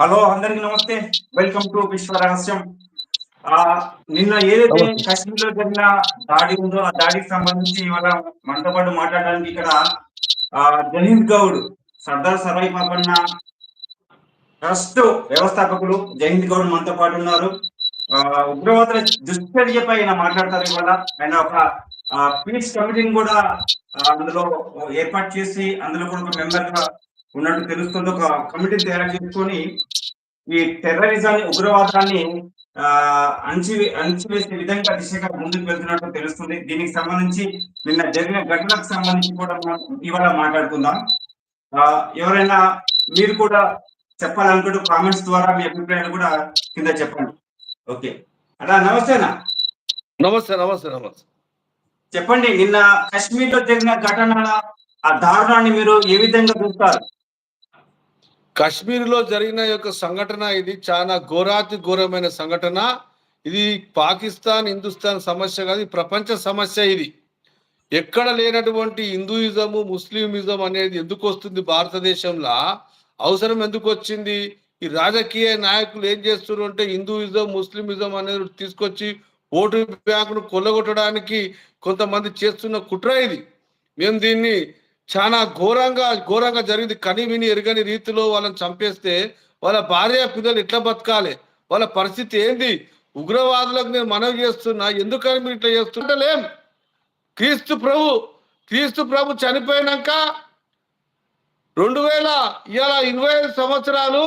Hello అందరికి నమస్తే. Welcome to విశ్వ రహస్యం. ఆ నిన్న ఏదైతే కాశ్మీర్లో జరిగిన దాడి ఉందో ఆ దాడికి సంబంధించి ఇవాళ మనతో పాటు మాట్లాడడానికి ఇక్కడ ఆ జహీద్ గౌడ్ సర్దార్ సరాయి పాపన్న ట్రస్ట్ వ్యవస్థాపకులు జయంత్ గౌడ్ మనతో పాటు ఉన్నారు. ఆ ఉగ్రవాదుల దుశ్చర్యపై ఆయన మాట్లాడతారు ఇవాళ. ఆయన ఒక పీస్ కమిటీని కూడా అందులో ఏర్పాటు చేసి అందులో కూడా ఒక మెంబర్గా ఉన్నట్టు తెలుస్తుంది. ఒక కమిటీ తయారు చేసుకొని ఈ టెర్రరిజాన్ని ఉగ్రవాదాన్ని అంచి అణచివేసే విధంగా దిశగా ముందుకు వెళ్తున్నట్టు తెలుస్తుంది. దీనికి సంబంధించి నిన్న జరిగిన ఘటనకు సంబంధించి కూడా మనం ఇవాళ మాట్లాడుకుందాం. ఎవరైనా మీరు కూడా చెప్పాలనుకుంటూ కామెంట్స్ ద్వారా మీ అభిప్రాయాలు కూడా కింద చెప్పండి. ఓకే. అలా నమస్తేనా నమస్తే నమస్తే నమస్తే. చెప్పండి నిన్న కాశ్మీర్లో జరిగిన ఘటన ఆ దారుణాన్ని మీరు ఏ విధంగా చూస్తారు? కశ్మీర్లో జరిగిన యొక్క సంఘటన ఇది చాలా ఘోరాతి ఘోరమైన సంఘటన. ఇది పాకిస్తాన్ హిందుస్థాన్ సమస్య కాదు ప్రపంచ సమస్య ఇది. ఎక్కడ లేనటువంటి హిందూయిజము ముస్లిమిజం అనేది ఎందుకు వస్తుంది భారతదేశంలో? అవసరం ఎందుకు వచ్చింది? ఈ రాజకీయ నాయకులు ఏం చేస్తున్నారు అంటే హిందూయిజం ముస్లిమిజం అనేది తీసుకొచ్చి ఓటు బ్యాంకును కొల్లగొట్టడానికి కొంతమంది చేస్తున్న కుట్ర ఇది. మేము దీన్ని చాలా ఘోరంగా ఘోరంగా జరిగింది. కని విని ఎరగని రీతిలో వాళ్ళని చంపేస్తే వాళ్ళ భార్య పిల్లలు ఎట్లా బతకాలి? వాళ్ళ పరిస్థితి ఏంది? ఉగ్రవాదులకు నేను మనవి చేస్తున్నా. ఎందుకని మీరు ఇట్లా చేస్తుంటలేం క్రీస్తు ప్రభు క్రీస్తు ప్రభు చనిపోయినాక రెండు వేల ఇవాళ ఇరవై ఐదు సంవత్సరాలు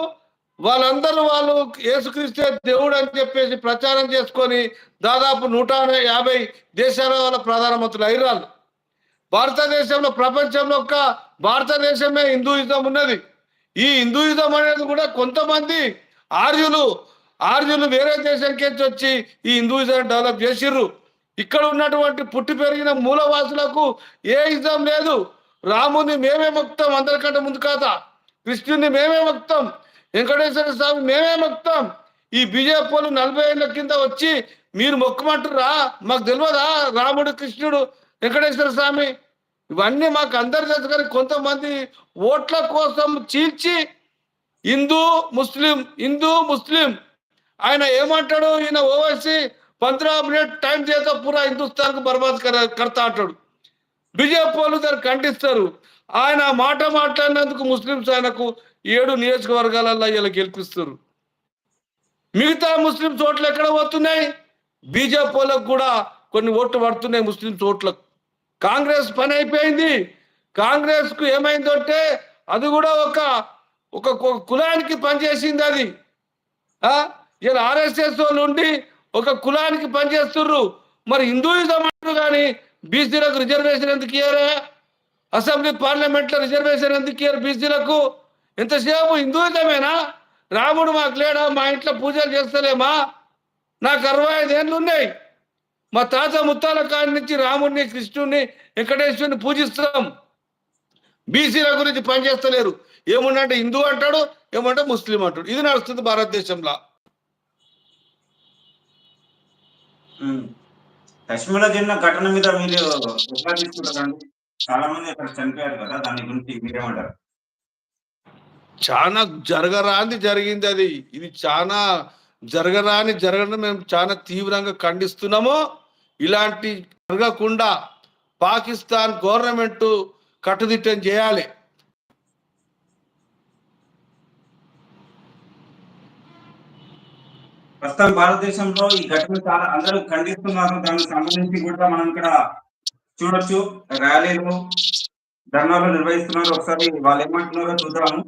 వాళ్ళందరూ వాళ్ళు యేసుక్రీస్తే దేవుడు అని చెప్పేసి ప్రచారం చేసుకొని దాదాపు నూట యాభై దేశాల వాళ్ళ ప్రధానమంత్రులు అయిరాళ్ళు భారతదేశంలో ప్రపంచంలో ఒక్క భారతదేశమే హిందూయిజం ఉన్నది. ఈ హిందూయిజం అనేది కూడా కొంతమంది ఆర్యులు ఆర్యులు వేరే దేశంకి వచ్చి ఈ హిందూయిజం డెవలప్ చేసిర్రు. ఇక్కడ ఉన్నటువంటి పుట్టి పెరిగిన మూలవాసులకు ఏ ఇజం లేదు. రాముని మేమే మొక్తాం అందరికంటే ముందు కాదా? కృష్ణుని మేమే మొక్తాం వెంకటేశ్వర స్వామి మేమే మొక్తాం. ఈ బీజేపీలు నలభై ఏళ్ళ కింద వచ్చి మీరు మొక్కమంటారా మాకు తెలియదా రాముడు కృష్ణుడు వెంకటేశ్వర స్వామి ఇవన్నీ మాకు అందరు తెలుసు కానీ కొంతమంది ఓట్ల కోసం చీల్చి హిందూ ముస్లిం హిందూ ముస్లిం ఆయన ఏమంటాడు ఈయన ఓవైసీ పంద్రా మినిట్ టైం చేత పూరా హిందుస్థాన్కు బర్బాద్ కడతా అంటాడు. బీజేపీ వాళ్ళు దాన్ని ఖండిస్తారు. ఆయన మాట మాట్లాడినందుకు ముస్లింస్ ఆయనకు ఏడు నియోజకవర్గాలలో ఇలా గెలిపిస్తారు. మిగతా ముస్లిం చోట్ల ఎక్కడ పోతున్నాయి? బీజేపీ వాళ్ళకు కూడా కొన్ని ఓట్లు పడుతున్నాయి ముస్లిం చోట్లకు కాంగ్రెస్ పని అయిపోయింది. కాంగ్రెస్కు ఏమైందంటే అది కూడా ఒక ఒక కులానికి పనిచేసింది అది. ఇలా ఆర్ఎస్ఎస్ వాళ్ళు ఉండి ఒక కులానికి పనిచేస్తుర్రు మరి హిందూయిజం అంటారు కానీ బీసీలకు రిజర్వేషన్ ఎందుకు ఇయ్యారా? అసెంబ్లీ పార్లమెంట్లో రిజర్వేషన్ ఎందుకు ఇయ్యారు బీసీలకు? ఎంతసేపు హిందూయిజమేనా? రాముడు మాకు లేడా? మా ఇంట్లో పూజలు చేస్తలేమా? నాకు అరవై ఐదు ఏళ్ళు ఉన్నాయి. మా తాత ముత్తాల కాడి నుంచి రాముడిని కృష్ణుడిని వెంకటేశ్వరుని పూజిస్తాం. బీసీల గురించి పనిచేస్తలేరు. ఏముందంటే హిందూ అంటాడు ఏమంటే ముస్లిం అంటాడు. ఇది నడుస్తుంది భారతదేశంలో. ఉమ్. కాశ్మీర్లో జరిగిన ఘటన మీద మీరు ఎట్లా తీసుకుంటారండి. చాలా మంది అక్కడ చనిపోయారు కదా దాని గురించి మీరేమంటారు? చాలా జరగరాంది జరిగింది అది. ఇది చాలా జరగరాని జరగడం మేము చాలా తీవ్రంగా ఖండిస్తున్నాము. ఇలాంటి జరగకుండా పాకిస్తాన్ గవర్నమెంట్ కట్టుదిట్టం చేయాలి. ప్రస్తుతం భారతదేశంలో ఈ ఘటన చాలా అందరూ ఖండిస్తున్నారు. దానికి సంబంధించి కూడా మనం ఇక్కడ చూడొచ్చు. ర్యాలీలు ధర్నాలు నిర్వహిస్తున్నారు. ఒకసారి వాళ్ళు ఏమంటున్నారో చూద్దాము.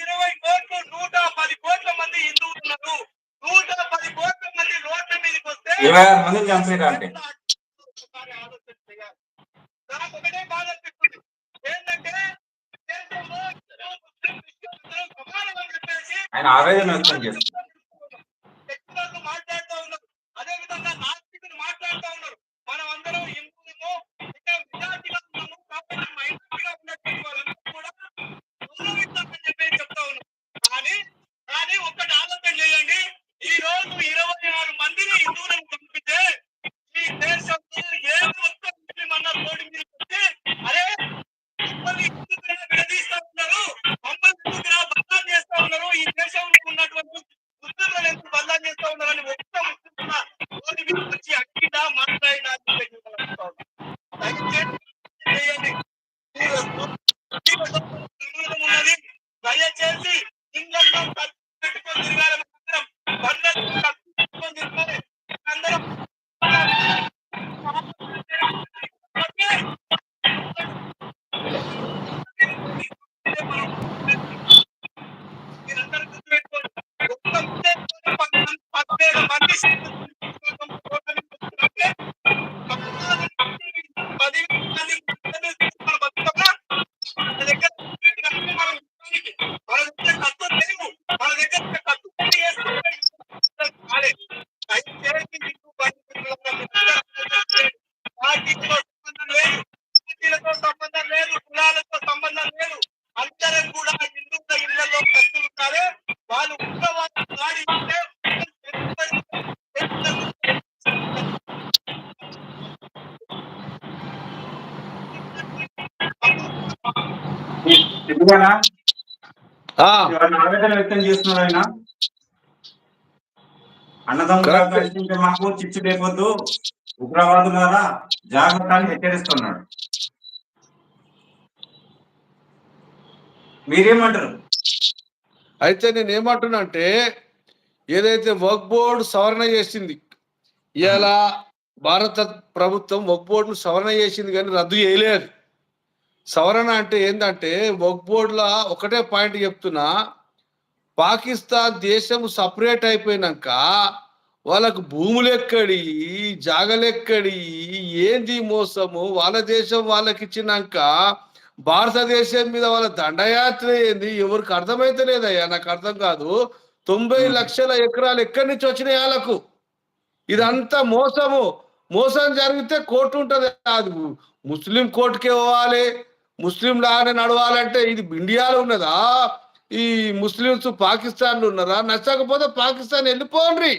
ఇరవై కోట్లు నూట పది కోట్ల మంది హిందువులు నూట పది కోట్ల మంది రోడ్ల మీదకి వస్తే ఇరవై ఆరు చంపారు అంటే. నాకు ఒకటే బాధ అనిపిస్తుంది. ఏంటంటే ఆయన ఆవేదన వ్యక్తం చేస్తారు ఎందుకనా ఆవేదన వ్యక్తం చేస్తున్నారు ఆయన? అన్నదమ్ములు మాకు చిచ్చు లేకపోద్దు ఉగ్రవాదులారా జాగ్రత్త అని హెచ్చరిస్తున్నాడు. మీరేమంటారు? అయితే నేను ఏమంటున్నా అంటే ఏదైతే వర్క్ బోర్డు సవరణ చేసింది ఇలా భారత ప్రభుత్వం వర్క్ బోర్డును సవరణ చేసింది కానీ రద్దు చేయలేదు. సవరణ అంటే ఏంటంటే బోర్డులో ఒకటే పాయింట్ చెప్తున్నా పాకిస్తాన్ దేశం సపరేట్ అయిపోయినాక వాళ్ళకు భూములు ఎక్కడి జాగలెక్కడి ఏంది మోసము? వాళ్ళ దేశం వాళ్ళకి ఇచ్చినాక భారతదేశం మీద వాళ్ళ దండయాత్ర ఏంది? ఎవరికి అర్థమైతే లేదయ్యా నాకు అర్థం కాదు. తొంభై లక్షల ఎకరాలు ఎక్కడి నుంచి వచ్చినాయి వాళ్ళకు? ఇదంతా మోసము. మోసం జరిగితే కోర్టు ఉంటది అది ముస్లిం కోర్టుకే పోవాలి. ముస్లింలాగానే నడవాలంటే ఇది ఇండియాలో ఉన్నదా? ఈ ముస్లింస్ పాకిస్తాన్లు ఉన్నారా నచ్చకపోతే పాకిస్తాన్ వెళ్ళిపోండి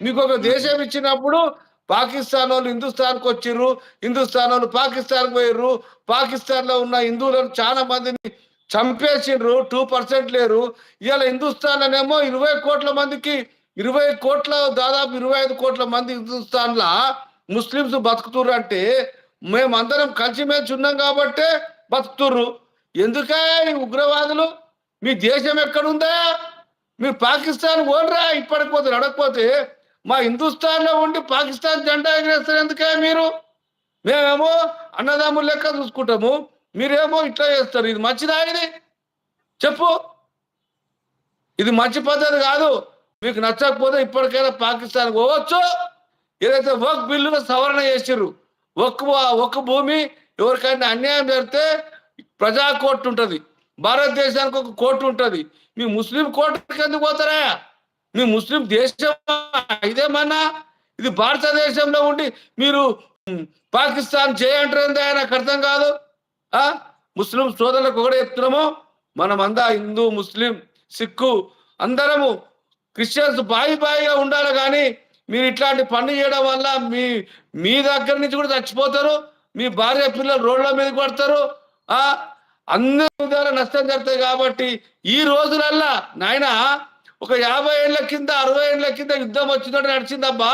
మీకు ఒక దేశం ఇచ్చినప్పుడు పాకిస్తాన్ వాళ్ళు హిందుస్థాన్కి వచ్చిర్రు హిందుస్థాన్ వాళ్ళు పాకిస్తాన్కి పోయిర్రు పాకిస్తాన్లో ఉన్న హిందువులను చాలా మందిని చంపేసిండ్రు టూ పర్సెంట్ లేరు. ఇవాళ హిందుస్థాన్ అనేమో ఇరవై కోట్ల మందికి ఇరవై కోట్ల దాదాపు ఇరవై ఐదు కోట్ల మంది హిందుస్థాన్లా ముస్లిమ్స్ బతుకుతుర్రు అంటే మేమందరం కలిసిమెలిసి ఉన్నాం కాబట్టే బతుకుతుర్రు. ఎందుకే ఈ ఉగ్రవాదులు? మీ దేశం ఎక్కడుందా? మీరు పాకిస్తాన్ ఓడరా ఇప్పటికపోతే నడకపోతే మా హిందుస్థాన్లో ఉండి పాకిస్తాన్ జెండా ఎగరేస్తారు ఎందుకే మీరు? మేమేమో అన్నదమ్ముల లెక్క చూసుకుంటాము. మీరేమో ఇట్లా చేస్తారు. ఇది మంచిదా ఇది? చెప్పు. ఇది మంచి పద్ధతి కాదు. మీకు నచ్చకపోతే ఇప్పటికైనా పాకిస్తాన్ పోవచ్చు. ఏదైతే ఒక్ బిల్లులో సవరణ చేసిర్రు ఒక్క ఒక్క భూమి ఎవరికైనా అన్యాయం జరిగితే ప్రజా కోర్టు ఉంటుంది. భారతదేశానికి ఒక కోర్టు ఉంటుంది. మీ ముస్లిం కోర్టుకి ఎందుకు పోతారా? మీ ముస్లిం దేశం ఇదేమన్నా? ఇది భారతదేశంలో ఉండి మీరు పాకిస్తాన్ చేయంటారు నాకు అర్థం కాదు. ఆ? ముస్లిం సోదరులకు ఒకటే చెప్తున్నాము. మనమంతా హిందూ ముస్లిం సిక్కు అందరము క్రిస్టియన్స్ బాయి బాయిగా ఉండాలి కానీ మీరు ఇట్లాంటి పని చేయడం వల్ల మీ మీ దగ్గర నుంచి కూడా చచ్చిపోతారు. మీ భార్య పిల్లలు రోడ్ల మీద పడతారు. ఆ అందరి ద్వారా నష్టం జరుగుతాయి కాబట్టి ఈ రోజులల్లా నాయన ఒక యాభై ఏళ్ళ కింద అరవై ఏళ్ళ కింద యుద్ధం వచ్చినట్టు నడిచిందబ్బా.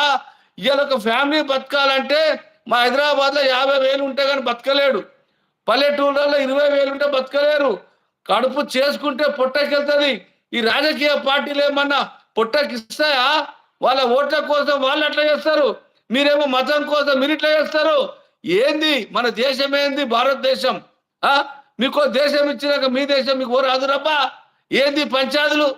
ఇవాళ ఒక ఫ్యామిలీ బతకాలంటే మా హైదరాబాద్లో యాభై వేలు ఉంటే కానీ బతకలేడు. పల్లెటూళ్ళలో ఇరవై వేలు ఉంటే బతకలేరు. కడుపు చేసుకుంటే పొట్టకెళ్తుంది. ఈ రాజకీయ పార్టీలు ఏమన్నా పొట్టకి ఇస్తాయా వాళ్ళ ఓట్ల కోసం వాళ్ళు అట్లా చేస్తారు. మీరేమో మతం కోసం మీరు ఇట్లా చేస్తారు. ఏంది? మన దేశం ఏంది? భారతదేశం. ఆ? మీకు దేశం ఇచ్చినాక మీ దేశం మీకు రాదు రబ్బా. ఏంది పంచాదులు?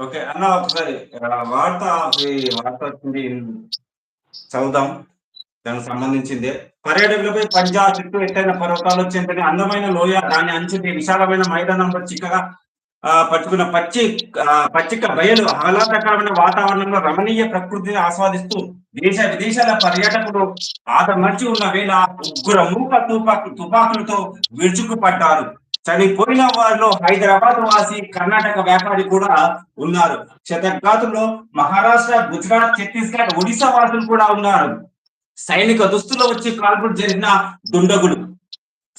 ఓకే అన్న ఒకసారి వార్త ఈ వార్త వచ్చింది చదువుదాం. దానికి సంబంధించింది. పర్యాటకులపై పంజాబ్ చుట్టూ ఎత్తైన పర్వతాలు చెందిన అందమైన లోయ దాని అంచుని విశాలమైన మైదానంలో చిక్కగా పట్టుకున్న పచ్చి పచ్చిక బయలు ఆహ్లాదకరమైన వాతావరణంలో రమణీయ ప్రకృతిని ఆస్వాదిస్తూ దేశ విదేశాల పర్యాటకులు ఆదమర్చి ఉన్న వేళ ఉగ్ర మూక తుపాకు తుపాకులతో విరుచుకుపడ్డారు. చనిపోయిన వారిలో హైదరాబాద్ వాసి కర్ణాటక వ్యాపారి కూడా ఉన్నారు. శతఘాతుల్లో మహారాష్ట్ర గుజరాత్ ఛత్తీస్గఢ్ ఒడిశా వాసులు కూడా ఉన్నారు. సైనిక దుస్తులు వచ్చి కాల్పులు జరిగిన దుండగులు.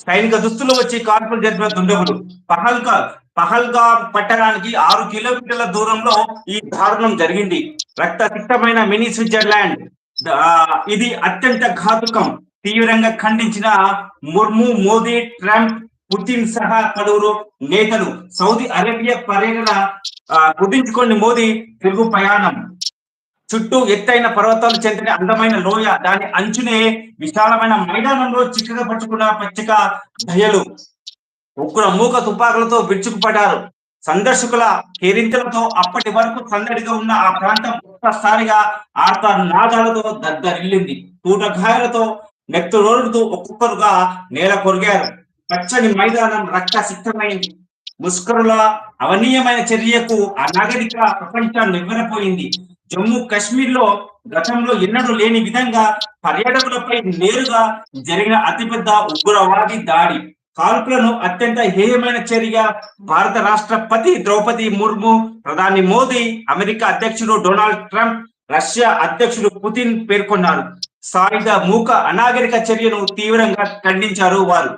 సైనిక దుస్తులు వచ్చి కాల్పులు జరిపిన దుండగులు. పహల్గా పహల్గా పట్టణానికి ఆరు కిలోమీటర్ల దూరంలో ఈ దారుణం జరిగింది. రక్తసిక్తమైన మినీ స్విట్జర్లాండ్ ఇది అత్యంత ఘాతుకం. తీవ్రంగా ఖండించిన ముర్ము మోదీ ట్రంప్ పుతిన్ సహా పలువురు నేతలు సౌదీ అరేబియా పర్యటన ఆ, కుదించుకోండి మోదీ తిరుగు ప్రయాణం. చుట్టూ ఎత్తైన పర్వతాలు చెందిన అందమైన లోయ దాని అంచునే విశాలమైన మైదానంలో చిక్కగా పట్టుకున్న పచ్చిక దయలు ఉగ్ర మూక తుపాకులతో విరుచుకుపడ్డారు సందర్శకుల కేరింతలతో అప్పటి వరకు సందడిగా ఉన్న ఆ ప్రాంతం ఒక్కసారిగా ఆర్త నాదాలతో దద్దరిల్లింది. తూటగాయలతో నెత్తురోలుతూ ఒక్కొక్కరుగా నేల కొరిగారు. పచ్చని మైదానం రక్త సిద్ధమైంది ముస్కరుల అవనీయమైన చర్యకు ఆ నాగరిక ప్రపంచం నివ్వెరపోయింది జమ్మూ కాశ్మీర్లో గతంలో ఎన్నడూ లేని విధంగా పర్యాటకులపై నేరుగా జరిగిన అతిపెద్ద ఉగ్రవాది దాడి. కాల్పులను అత్యంత హేయమైన చర్య భారత రాష్ట్రపతి ద్రౌపది ముర్ము ప్రధాని మోదీ అమెరికా అధ్యక్షుడు డొనాల్డ్ ట్రంప్ రష్యా అధ్యక్షుడు పుతిన్ పేర్కొన్నారు. సాయుధ మూక అనాగరిక చర్యను తీవ్రంగా ఖండించారు వారు.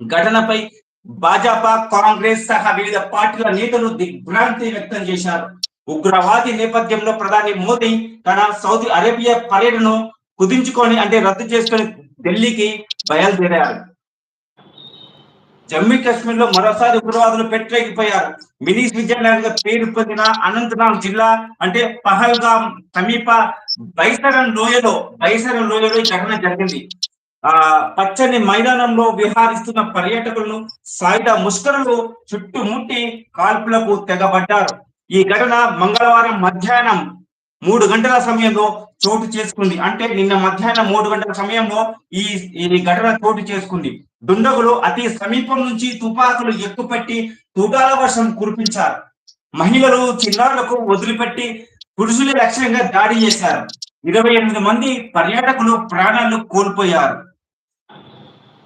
ఘటనపై భాజపా కాంగ్రెస్ సహా వివిధ పార్టీల నేతలు దిగ్భ్రాంతి వ్యక్తం చేశారు. ఉగ్రవాది నేపథ్యంలో ప్రధాని మోదీ తన సౌదీ అరేబియా పర్యటనను కుదించుకొని అంటే రద్దు చేసుకొని ఢిల్లీకి బయలుదేరారు. జమ్మూ కాశ్మీర్లో మరోసారి ఉగ్రవాదులు పెట్టలేకపోయారు మినీ స్విట్జర్లాండ్గా పేరు పొందిన అనంతనాగ్ జిల్లా అంటే పహల్గాం సమీప బైసరన్ లోయలో బైసరన్ లోయలో ఈ ఘటన జరిగింది. ఆ పచ్చని మైదానంలో విహారిస్తున్న పర్యాటకులను సాయుధ ముష్కరులు చుట్టుముట్టి కాల్పులకు తెగబడ్డారు. ఈ ఘటన మంగళవారం మధ్యాహ్నం మూడు గంటల సమయంలో చోటు చేసుకుంది. అంటే నిన్న మధ్యాహ్నం మూడు గంటల సమయంలో ఈ ఈ ఘటన చోటు చేసుకుంది. దుండగులు అతి సమీపం నుంచి తుపాకులు ఎక్కుపెట్టి తూటాల వర్షం కురిపించారు. మహిళలు చిన్నారులకు వదిలిపెట్టి పురుషులు లక్ష్యంగా దాడి చేశారు. ఇరవై ఎనిమిది మంది పర్యాటకులు ప్రాణాలు కోల్పోయారు.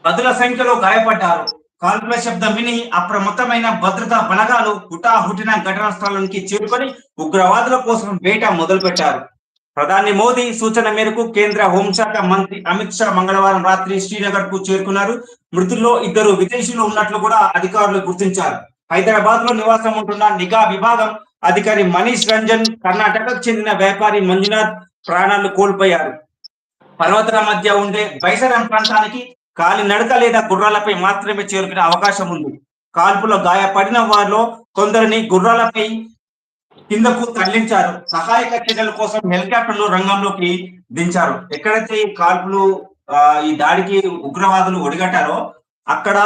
పదుల సంఖ్యలో గాయపడ్డారు. కాల్పుల శబ్దం విని అప్రమత్తమైన భద్రతా బలగాలు హుటాహుటిన ఘటనా స్థలానికి చేరుకొని ఉగ్రవాదుల కోసం వేట మొదలుపెట్టారు. ప్రధాని మోదీ సూచన మేరకు కేంద్ర హోంశాఖ మంత్రి అమిత్ షా మంగళవారం రాత్రి శ్రీనగర్కు చేరుకున్నారు. మృతుల్లో ఇద్దరు విదేశీయులు ఉన్నట్లు కూడా అధికారులు గుర్తించారు. హైదరాబాద్లో నివాసం ఉంటున్న నిఘా విభాగం అధికారి మనీష్ రంజన్ కర్ణాటకకు చెందిన వ్యాపారి మంజునాథ్ ప్రాణాలు కోల్పోయారు. పర్వతాల మధ్య ఉండే బైసరం ప్రాంతానికి కాలి నడక లేదా గుర్రాలపై మాత్రమే చేరుకునే అవకాశం ఉంది. కాల్పులో గాయపడిన వారిలో కొందరిని గుర్రాలపై కిందకు తరలించారు. సహాయక చర్యల కోసం హెలికాప్టర్లు రంగంలోకి దించారు. ఎక్కడైతే ఈ కాల్పులు ఈ దాడికి ఉగ్రవాదులు ఒడిగట్టారో అక్కడ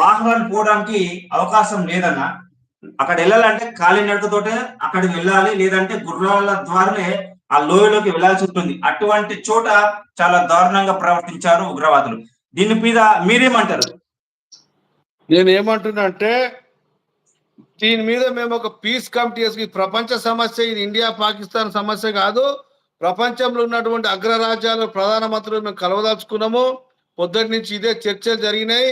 వాహనాలు పోవడానికి అవకాశం లేదన్న. అక్కడ వెళ్ళాలంటే ఖాళీ నడకతోటే అక్కడికి వెళ్ళాలి లేదంటే గుర్రాల ద్వారానే ఆ లోయలోకి వెళ్ళాల్సి ఉంటుంది. అటువంటి చోట చాలా దారుణంగా ప్రవర్తించారు ఉగ్రవాదులు. దీని మీద మీరేమంటారు? నేను ఏమంటున్నా అంటే దీని మీద మేము ఒక పీస్ కమిటీ వేసుకు ప్రపంచ సమస్య ఇది ఇండియా పాకిస్తాన్ సమస్య కాదు. ప్రపంచంలో ఉన్నటువంటి అగ్రరాజ్యాల ప్రధానమంత్రులు మేము కలవదలుచుకున్నాము. పొద్దుటి నుంచి ఇదే చర్చలు జరిగినాయి.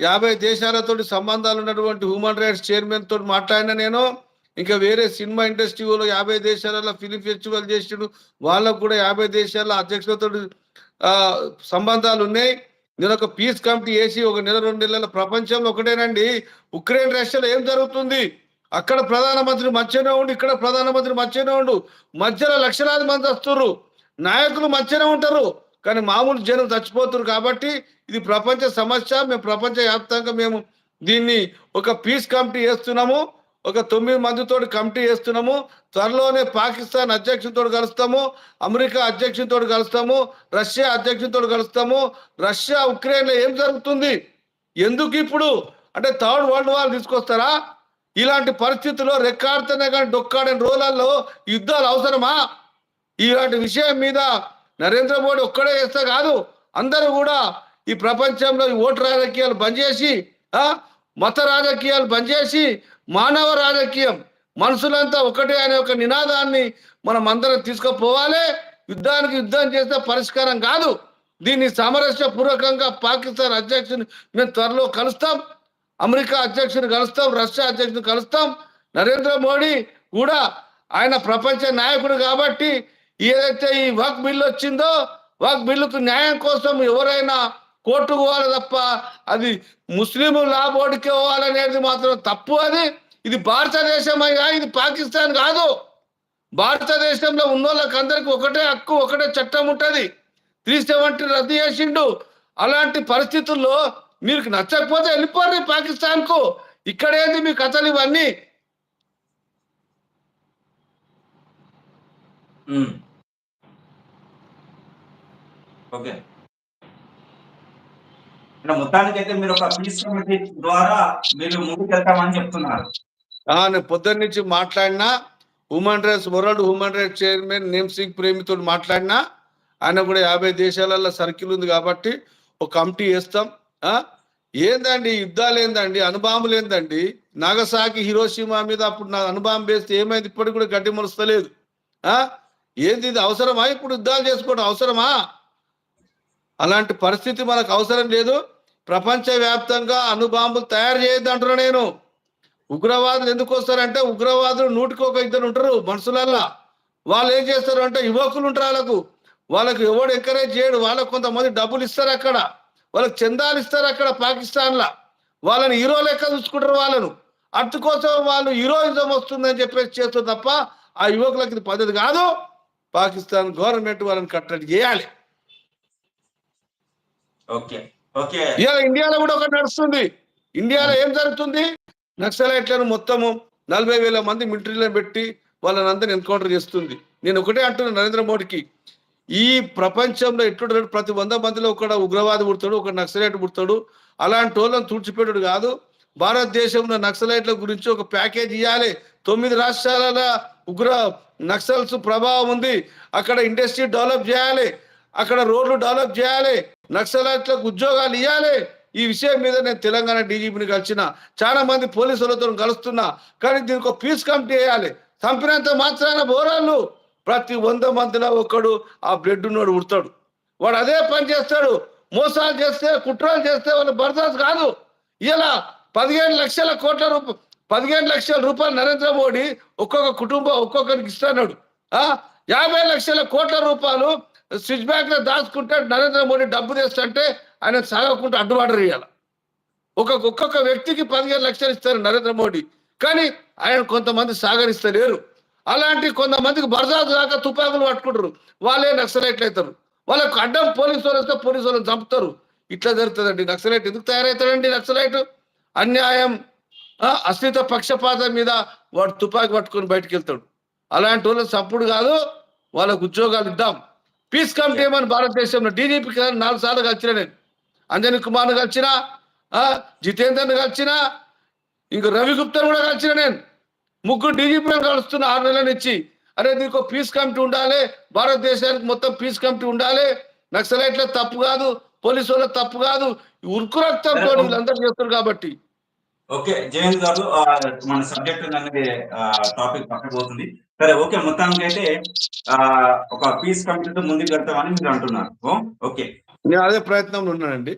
యాభై దేశాలతో సంబంధాలు ఉన్నటువంటి హ్యూమన్ రైట్స్ చైర్మన్ తోటి మాట్లాడిన నేను. ఇంకా వేరే సినిమా ఇండస్ట్రీలో యాభై దేశాలలో ఫిలిం ఫెస్టివల్ చేసిండు. వాళ్ళకు కూడా యాభై దేశాల అధ్యక్షులతో సంబంధాలు ఉన్నాయి. నేను ఒక పీస్ కమిటీ వేసి ఒక నెల రెండు నెలల ప్రపంచంలో ఒకటేనండి. ఉక్రెయిన్ రష్యాలో ఏం జరుగుతుంది? అక్కడ ప్రధానమంత్రి మధ్యనే ఉండు ఇక్కడ ప్రధానమంత్రి మధ్యనే ఉండు. మధ్యలో లక్షలాది మంది వస్తున్నారు నాయకులు మధ్యనే ఉంటారు. కానీ మామూలు జనం చచ్చిపోతున్నారు కాబట్టి ఇది ప్రపంచ సమస్య. మేము ప్రపంచ వ్యాప్తంగా మేము దీన్ని ఒక పీస్ కమిటీ వేస్తున్నాము. ఒక తొమ్మిది మందితో కమిటీ వేస్తున్నాము. త్వరలోనే పాకిస్తాన్ అధ్యక్షునితో కలుస్తాము. అమెరికా అధ్యక్షునితో కలుస్తాము. రష్యా అధ్యక్షునితో కలుస్తాము. రష్యా ఉక్రెయిన్లో ఏం జరుగుతుంది? ఎందుకు ఇప్పుడు? అంటే థర్డ్ వరల్డ్ వార్ తీసుకొస్తారా? ఇలాంటి పరిస్థితుల్లో రెక్కాడితేనే కానీ డొక్కాడని రోజులలో యుద్ధాలు అవసరమా? ఇలాంటి విషయం మీద నరేంద్ర మోడీ ఒక్కడే చేస్తే కాదు. అందరూ కూడా ఈ ప్రపంచంలో ఓటు రాజకీయాలు బంద్ చేసి ఆ మత రాజకీయాలు పనిచేసి మానవ రాజకీయం మనుషులంతా ఒకటే అనే ఒక నినాదాన్ని మనం అందరం తీసుకుపోవాలి. యుద్ధానికి యుద్ధం చేస్తే పరిష్కారం కాదు. దీన్ని సామరస్య పూర్వకంగా పాకిస్తాన్ అధ్యక్షుని మేము త్వరలో కలుస్తాం. అమెరికా అధ్యక్షుని కలుస్తాం. రష్యా అధ్యక్షుని కలుస్తాం. నరేంద్ర మోడీ కూడా ఆయన ప్రపంచ నాయకుడు కాబట్టి ఏదైతే ఈ వక్ బిల్లు వచ్చిందో వక్ బిల్లుకు న్యాయం కోసం ఎవరైనా కోర్టుకు పోవాలి తప్ప అది ముస్లిం లా పోవాలనేది మాత్రం తప్పు అది. ఇది భారతదేశం అయ్యా ఇది పాకిస్తాన్ కాదు. భారతదేశంలో ఉన్న వాళ్ళకి అందరికి ఒకటే హక్కు ఒకటే చట్టం ఉంటుంది. త్రీ సెవెంటీ రద్దు చేసిండు. అలాంటి పరిస్థితుల్లో మీకు నచ్చకపోతే వెళ్ళిపోండి పాకిస్తాన్కు ఇక్కడేంది మీ కథలు ఇవన్నీ? ఓకే. అంటే మొత్తానికైతే మీరు ఒక పీస్ కమిటీ ద్వారా మీరు ముందుకెళ్తామని చెప్తున్నారు. ఆ, నేను పొద్దున్న నుంచి మాట్లాడినా human rights world human rights chairman name Singh ప్రేమితో మాట్లాడినా ఆయన కూడా యాభై దేశాలలో సర్కిల్ ఉంది కాబట్టి ఒక కమిటీ వేస్తాం. ఆ ఏందండి యుద్ధాలు ఏందండి అనుబాంబులు ఏందండి? నాగసాకి హిరోషిమా మీద అప్పుడు నా అనుబాంబు వేస్తే ఏమైంది? ఇప్పటికి కూడా గడ్డి మలుస్తలేదు. ఆ ఏంది ఇది అవసరమా? ఇప్పుడు యుద్ధాలు చేసుకోవడం అవసరమా? అలాంటి పరిస్థితి మనకు అవసరం లేదు. ప్రపంచ వ్యాప్తంగా అణుబాంబులు తయారు చేయొద్దు అంటున్నా నేను. ఉగ్రవాదులు ఎందుకు వస్తారంటే ఉగ్రవాదులు నూటికి ఒక ఇద్దరు ఉంటారు మనుషులల్లా. వాళ్ళు ఏం చేస్తారు అంటే యువకులు ఉంటారు వాళ్ళకు. వాళ్ళకు ఎవడు ఎంకరేజ్ చేయడు. వాళ్ళకు కొంతమంది డబ్బులు ఇస్తారు అక్కడ. వాళ్ళకి చందాలు ఇస్తారు అక్కడ పాకిస్తాన్లో. వాళ్ళని హీరో లెక్క చూసుకుంటారు వాళ్ళను. అందుకోసం వాళ్ళు హీరోయిజం వస్తుందని చెప్పేసి చేస్తారు తప్ప ఆ యువకులకు ఇది పద్ధతి కాదు. పాకిస్తాన్ గవర్నమెంట్ వాళ్ళని కట్టడి చేయాలి. ఇవాళ ఇండియాలో కూడా ఒకటి నడుస్తుంది. ఇండియాలో ఏం జరుగుతుంది? నక్సలైట్లను మొత్తము నలభై వేల మంది మిలిటరీలో పెట్టి వాళ్ళని అందరిని ఎన్కౌంటర్ చేస్తుంది. నేను ఒకటే అంటున్నాను నరేంద్ర మోడీకి. ఈ ప్రపంచంలో ఎట్లుంటాడు ప్రతి వంద మందిలో ఒక ఉగ్రవాది పుడతాడు ఒక నక్సలైట్ పుడతాడు. అలాంటి వాళ్ళని తుడిచిపెట్టుడు కాదు. భారతదేశంలో నక్సలైట్ల గురించి ఒక ప్యాకేజ్ ఇవ్వాలి తొమ్మిది రాష్ట్రాల ఉగ్ర నక్సల్స్ ప్రభావం ఉంది. అక్కడ ఇండస్ట్రీ డెవలప్ చేయాలి. అక్కడ రోడ్లు డెవలప్ చేయాలి నక్సలైట్లకు ఉద్యోగాలు ఇవ్వాలి ఈ విషయం మీద నేను తెలంగాణ డీజీపీని కలిసిన చాలా మంది పోలీసులతో కలుస్తున్నా. కానీ దీనికి ఒక పీస్ కమిటీ వేయాలి. చంపినంత మాత్రాన బోరాళ్ళు. ప్రతి వంద మందిలో ఒకడు ఆ బ్లడ్ ఉన్నోడు ఉడతాడు వాడు అదే పని చేస్తాడు. మోసాలు చేస్తే కుట్రలు చేస్తే వాళ్ళు బర్దాస్ కాదు. ఇలా పదిహేను లక్షల కోట్ల రూపాయలు పదిహేను లక్షల రూపాయలు నరేంద్ర మోడీ ఒక్కొక్క కుటుంబం ఒక్కొక్కరికి ఇస్తున్నాడు. యాభై లక్షల కోట్ల రూపాయలు స్విచ్ బ్యాంక్లో దాచుకుంటే నరేంద్ర మోడీ డబ్బు తెస్తుంటే ఆయన సాగకుండా అడ్డుబాటు వేయాలి ఒక ఒక్కొక్క వ్యక్తికి పదిహేను లక్షలు ఇస్తారు నరేంద్ర మోడీ. కానీ ఆయన కొంతమంది సాగరిస్తలేరు. అలాంటి కొంతమందికి బరదాదు దాకా తుపాకులు పట్టుకుంటారు. వాళ్ళే నక్సలైట్లు అవుతారు. వాళ్ళకు అడ్డం పోలీసు వాళ్ళు వస్తే పోలీసు వాళ్ళని చంపుతారు. ఇట్లా జరుగుతుందండి. నక్సలైట్ ఎందుకు తయారవుతాడండి నక్సలైట్? అన్యాయం అస్మిత పక్షపాతం మీద వాడు తుపాకి పట్టుకొని బయటకు వెళ్తాడు. అలాంటి వాళ్ళు చప్పుడు కాదు వాళ్ళకు ఉద్యోగాలు ఇద్దాం. పీస్ కమిటీ ఏమని భారతదేశంలో డీజీపీ నాలుగు సార్లు కలిసిన నేను. అంజనీ కుమార్ను కలిసిన జితేందర్ని కలిసిన ఇంక రవి గుప్తాను కూడా కలిసిన నేను. ముగ్గురు డీజీపీలను కలుస్తున్న ఆరు నెలల నుంచి అరే నీకు పీస్ కమిటీ ఉండాలి. భారతదేశానికి మొత్తం పీస్ కమిటీ ఉండాలి. నక్సలైట్ల తప్పు కాదు పోలీసు వాళ్ళ తప్పు కాదు. ఉరుకు రక్తంతో వీళ్ళందరూ చేస్తారు కాబట్టి. ఓకే జయంత్ గారు మన సబ్జెక్ట్ అనేది టాపిక్ పక్కకు పోతుంది. సరే ఓకే మొత్తానికి అయితే ఒక పీస్ కమిటీతో ముందుకు వెళ్తామని మీరు అంటున్నారు. ఓకే. నేను అదే ప్రయత్నంలో ఉన్నానండి.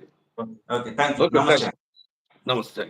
ఓకే థ్యాంక్ యూ నమస్తే. నమస్తే